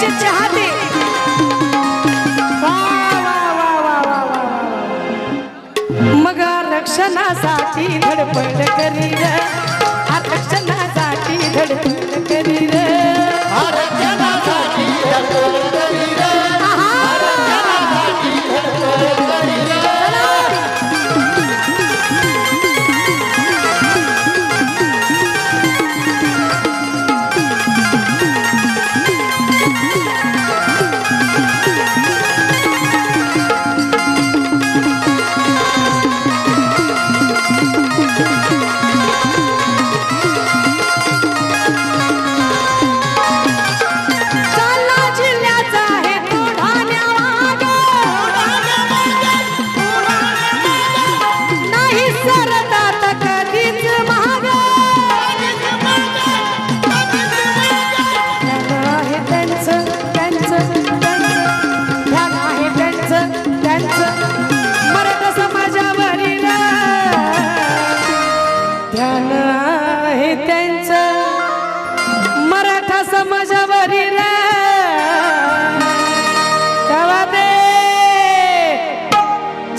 आमचे चाहते मग रक्षणासाठी धडपड करी रक्षणासाठी धडपड करी रक्षणासाठी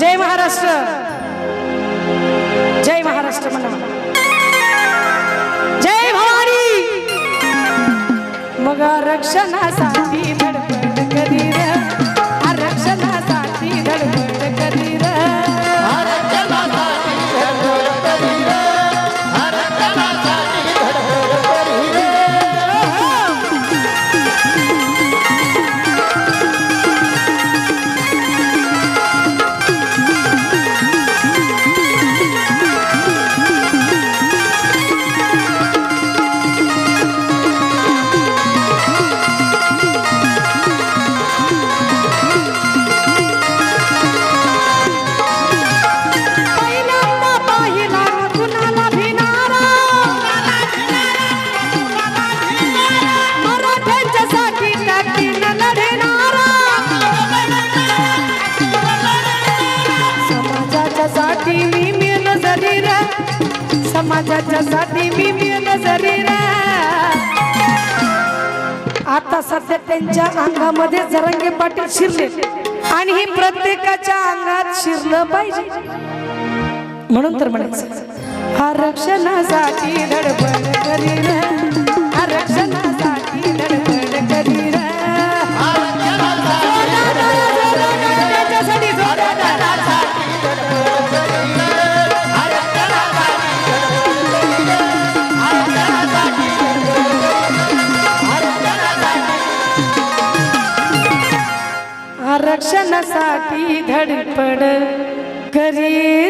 जय महाराष्ट्र. जय महाराष्ट्र म्हणा. जय भवानी. मग रक्षणासाठी समाजाच्यासाठी मी मी आता सध्या त्यांच्या अंगामध्ये जरंगे पाटील शिरले आणि हे प्रत्येकाच्या अंगात शिरलं पाहिजे. म्हणून तर म्हणायचं आरक्षणासाठी धडपड करीन. क्षणासाठी धडपड. करी